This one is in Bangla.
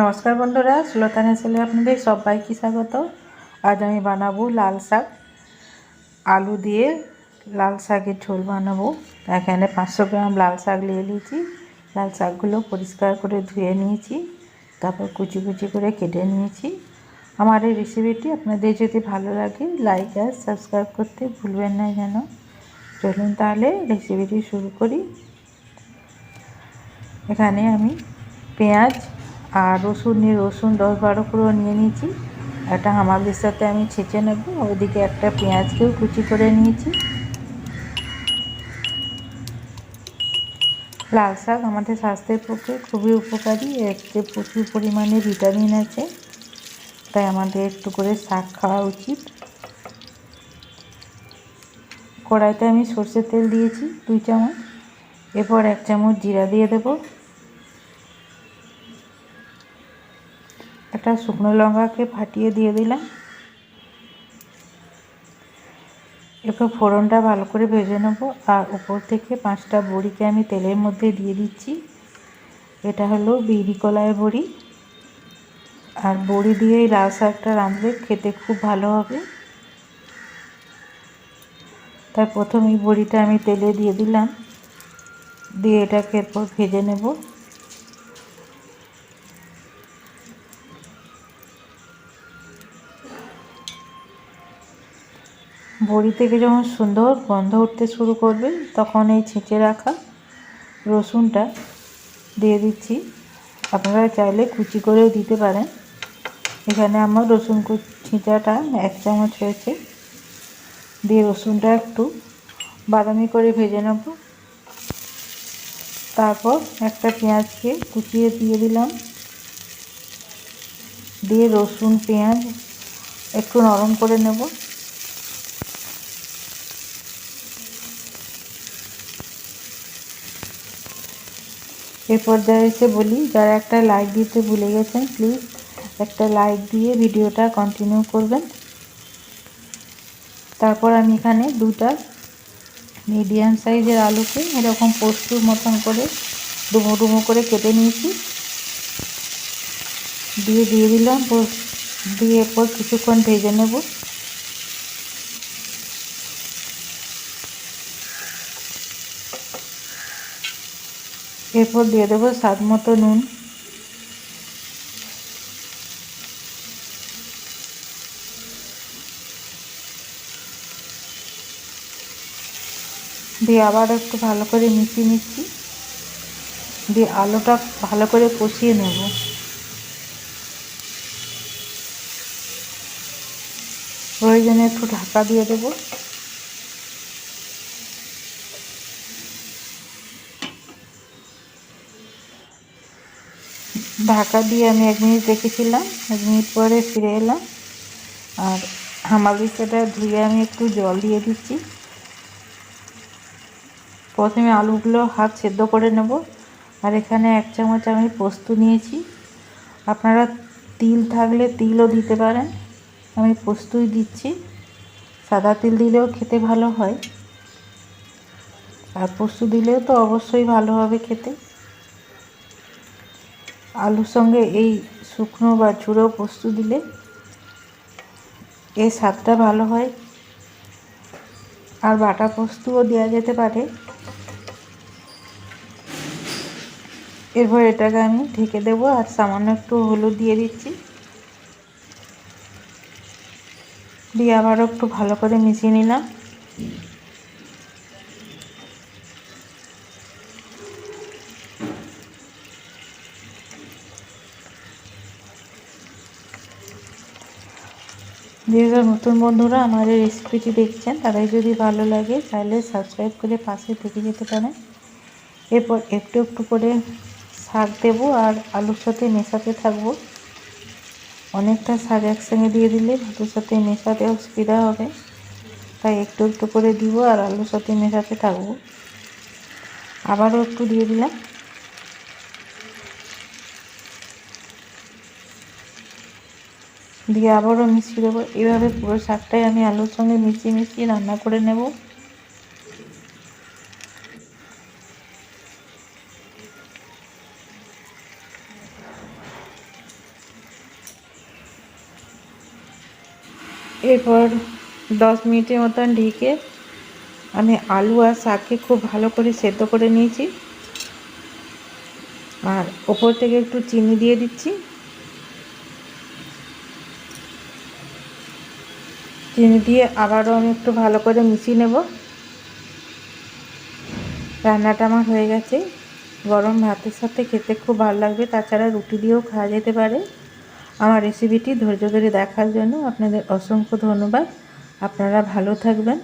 নমস্কার বন্ধুরা সুলতান হেসেলে আপনাদের সবাইকে স্বাগত। আজ আমি বানাবো লাল শাক। আলু দিয়ে লাল শাকের ঝোল বানাবো। এখানে পাঁচশো গ্রাম লাল শাক নিয়ে নিয়েছি। লাল শাকগুলো পরিষ্কার করে ধুয়ে নিয়েছি। তারপর কুচি কুচি করে কেটে নিয়েছি। আমার এই রেসিপিটি আপনাদের যদি ভালো লাগে লাইক আর সাবস্ক্রাইব করতে ভুলবেন না যেন। চলুন তাহলে রেসিপিটি শুরু করি। এখানে আমি পেঁয়াজ আর রসুন নিয়ে রসুন দশ বারো করে নিয়ে নিয়েছি। একটা হামালির সাথে আমি ছেঁচে নেব ওইদিকে একটা পেঁয়াজকেও কুচি করে নিয়েছি। লাল শাক আমাদের স্বাস্থ্যের পক্ষে খুবই উপকারী এতে প্রচুর পরিমাণে ভিটামিন আছে, তাই আমাদের একটু করে শাক খাওয়া উচিত। কড়াইতে আমি সর্ষের তেল দিয়েছি, দুই চামচ। এরপর এক চামচ জিরা দিয়ে দেবো। একটা শুকনো লঙ্কাকে ফাটিয়ে দিয়ে দিলাম। এরপর ফোড়নটা ভালো করে ভেজে নেব। আর উপর থেকে পাঁচটা বড়িকে আমি তেলের মধ্যে দিয়ে দিচ্ছি। এটা হলো বিড়ি কলায় বড়ি। আর বড়ি দিয়ে এই লাল শাকটা রাঁধলে খেতে খুব ভালো হবে। তাই প্রথম এই বড়িটা আমি তেলে দিয়ে দিলাম। দিয়ে এটাকে এরপর ভেজে নেব। বড়ি থেকে যখন সুন্দর গন্ধ উঠতে শুরু করবে, তখন এই ছেঁচে রাখা রসুনটা দিয়ে দিচ্ছি। আপনারা চাইলে কুচি করেও দিতে পারেন। এখানে আমার রসুন ছিঁচাটা এক চামচ হয়েছে। দিয়ে রসুনটা একটু বাদামি করে ভেজে নেব। তারপর একটা পেঁয়াজকে কুচিয়ে দিয়ে দিলাম। দিয়ে রসুন, পেঁয়াজ একটু নরম করে নেব। এ পর্যায়ে এসে বলি, যারা একটা লাইক দিতে ভুলে গেছেন প্লিজ একটা লাইক দিয়ে ভিডিওটা কন্টিনিউ করবেন। তারপর আমি এখানে দুটা মিডিয়াম সাইজের আলুকে এরকম পোস্তুর মতন করে ডুমো ডুমো করে কেটে নিয়েছি। দিয়ে দিয়ে দিলাম, দিয়ে এরপর কিছুক্ষণ ভেজে নেব। এরপর দিয়ে দেবো স্বাদ মতো নুন। দিয়ে আবার একটু ভালো করে মিশিয়ে নিচ্ছি। দিয়ে আলুটা ভালো করে কষিয়ে নেব। প্রয়োজনে একটু ঢাকা দিয়ে দেবো। ঢাকা দিয়ে আমি এক মিনিট রেখেছিলাম, এক মিনিট পরে ফিরে এলাম। আর হামালিকাটা ধুয়ে আমি একটু জল দিয়ে দিচ্ছি। প্রথমে আলুগুলো হাত সেদ্ধ করে নেব। আর এখানে এক চামচ আমি পোস্ত নিয়েছি। আপনারা তিল থাকলে তিলও দিতে পারেন। আমি পোস্তই দিচ্ছি। সাদা তিল দিলেও খেতে ভালো হয়। আর পোস্ত দিলেও তো অবশ্যই ভালো হবে খেতে। আলুর সঙ্গে এই শুকনো বা ঝুড়ো পোস্ত দিলে এর স্বাদটা ভালো হয়। আর বাটা পোস্তও দেওয়া যেতে পারে। এরপর এটাকে আমি ঢেকে দেবো আর সামান্য একটু হলুদ দিয়ে দিচ্ছি। দিয়ে আবারও একটু ভালো করে মিশিয়ে নিলাম। যেসব নতুন বন্ধুরা আমার এই রেসিপিটি দেখছেন, তাদের যদি ভালো লাগে, তাহলে সাবস্ক্রাইব করে পাশে থেকে যেতে পারেন। এরপর একটু একটু করে শাক দেবো আর আলুর সাথে মেশাতে থাকব। অনেকটা শাক একসঙ্গে দিয়ে দিলে ভাতের সাথে মেশাতে অসুবিধা হবে। তাই একটু একটু করে দিব আর আলুর সাথে মেশাতে থাকব। আবারও একটু দিয়ে দিলাম। দিয়ে আবারও মিশিয়ে দেবো। এভাবে পুরো শাকটাই আমি আলুর সঙ্গে মিশিয়ে মিশিয়ে রান্না করে নেব। এরপর দশ মিনিটের মতন ঢেকে আমি আলু আর শাককে খুব ভালো করে সেদ্ধ করে নিয়েছি। আর ওপর থেকে একটু চিনি দিয়ে দিচ্ছি। চিনি দিয়ে আবারও আমি একটু ভালো করে মিশিয়ে নেব। রান্নাটা আমার হয়ে গেছে। গরম ভাতের সাথে খেতে খুব ভালো লাগবে, তাছাড়া রুটি দিয়েও খাওয়া যেতে পারে। আমার রেসিপিটি ধৈর্য ধরে দেখার জন্য আপনাদের অসংখ্য ধন্যবাদ। আপনারা ভালো থাকবেন।